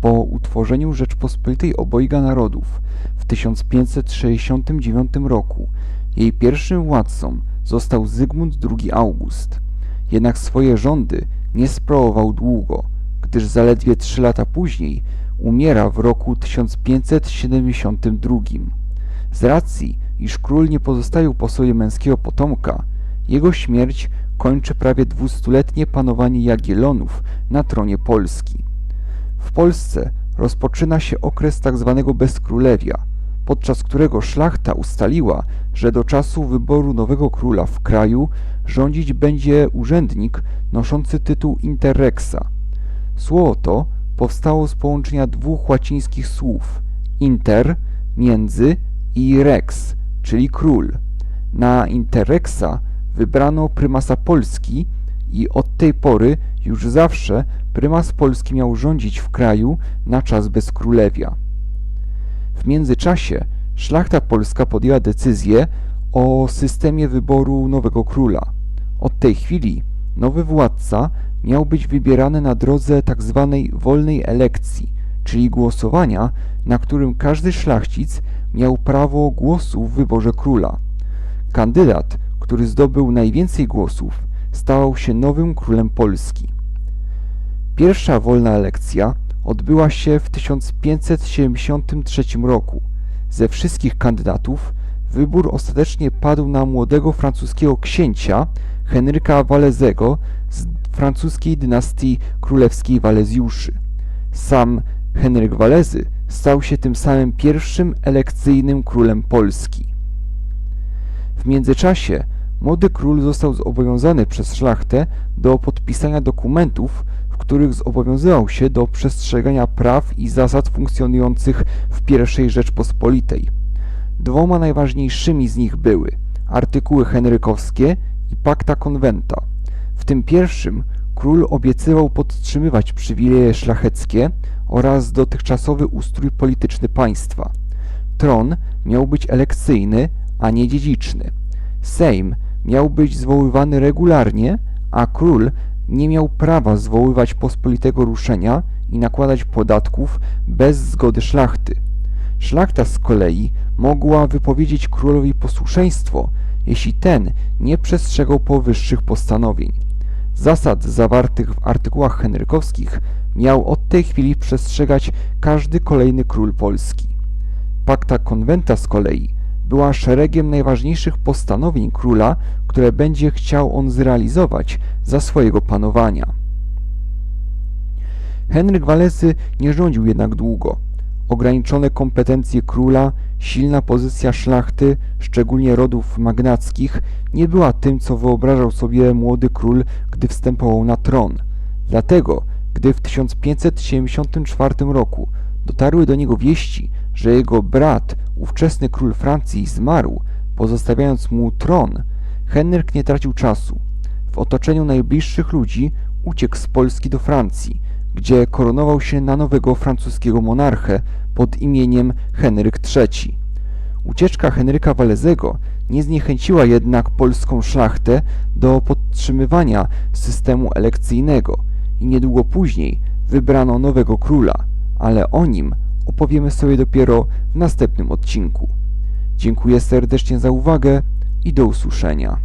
po utworzeniu Rzeczpospolitej Obojga Narodów w 1569 roku jej pierwszym władcą został Zygmunt II August. Jednak swoje rządy nie sprawował długo, gdyż zaledwie trzy lata później umiera w roku 1572. Z racji, iż król nie pozostawił po sobie męskiego potomka, jego śmierć kończy prawie dwustuletnie panowanie Jagiellonów na tronie Polski. W Polsce rozpoczyna się okres tzw. bezkrólewia, podczas którego szlachta ustaliła, że do czasu wyboru nowego króla w kraju rządzić będzie urzędnik noszący tytuł interrexa. Słowo to powstało z połączenia dwóch łacińskich słów inter między i rex, czyli król. Na interrexa wybrano prymasa Polski i od tej pory już zawsze prymas Polski miał rządzić w kraju na czas bezkrólewia. W międzyczasie szlachta polska podjęła decyzję o systemie wyboru nowego króla. Od tej chwili nowy władca miał być wybierany na drodze tzw. wolnej elekcji, czyli głosowania, na którym każdy szlachcic miał prawo głosu w wyborze króla. Kandydat, który zdobył najwięcej głosów, stał się nowym królem Polski. Pierwsza wolna elekcja odbyła się w 1573 roku. Ze wszystkich kandydatów wybór ostatecznie padł na młodego francuskiego księcia Henryka Walezego z francuskiej dynastii królewskiej Walezjuszy. Sam Henryk Walezy stał się tym samym pierwszym elekcyjnym królem Polski. W międzyczasie młody król został zobowiązany przez szlachtę do podpisania dokumentów, w których zobowiązywał się do przestrzegania praw i zasad funkcjonujących w I Rzeczpospolitej. Dwoma najważniejszymi z nich były artykuły henrykowskie i Pacta Conventa. W tym pierwszym król obiecywał podtrzymywać przywileje szlacheckie oraz dotychczasowy ustrój polityczny państwa. Tron miał być elekcyjny, a nie dziedziczny. Sejm miał być zwoływany regularnie, a król nie miał prawa zwoływać pospolitego ruszenia i nakładać podatków bez zgody szlachty. Szlachta z kolei mogła wypowiedzieć królowi posłuszeństwo, jeśli ten nie przestrzegał powyższych postanowień. Zasad zawartych w artykułach henrykowskich miał od tej chwili przestrzegać każdy kolejny król Polski. Pakta Konwenta z kolei była szeregiem najważniejszych postanowień króla, które będzie chciał on zrealizować za swojego panowania. Henryk Walezy nie rządził jednak długo. Ograniczone kompetencje króla, silna pozycja szlachty, szczególnie rodów magnackich, nie była tym, co wyobrażał sobie młody król, gdy wstępował na tron. Dlatego, gdy w 1574 roku dotarły do niego wieści, że jego brat, ówczesny król Francji, zmarł, pozostawiając mu tron, Henryk nie tracił czasu. W otoczeniu najbliższych ludzi uciekł z Polski do Francji, gdzie koronował się na nowego francuskiego monarchę pod imieniem Henryk III. Ucieczka Henryka Walezego nie zniechęciła jednak polską szlachtę do podtrzymywania systemu elekcyjnego i niedługo później wybrano nowego króla, ale o nim opowiemy sobie dopiero w następnym odcinku. Dziękuję serdecznie za uwagę i do usłyszenia.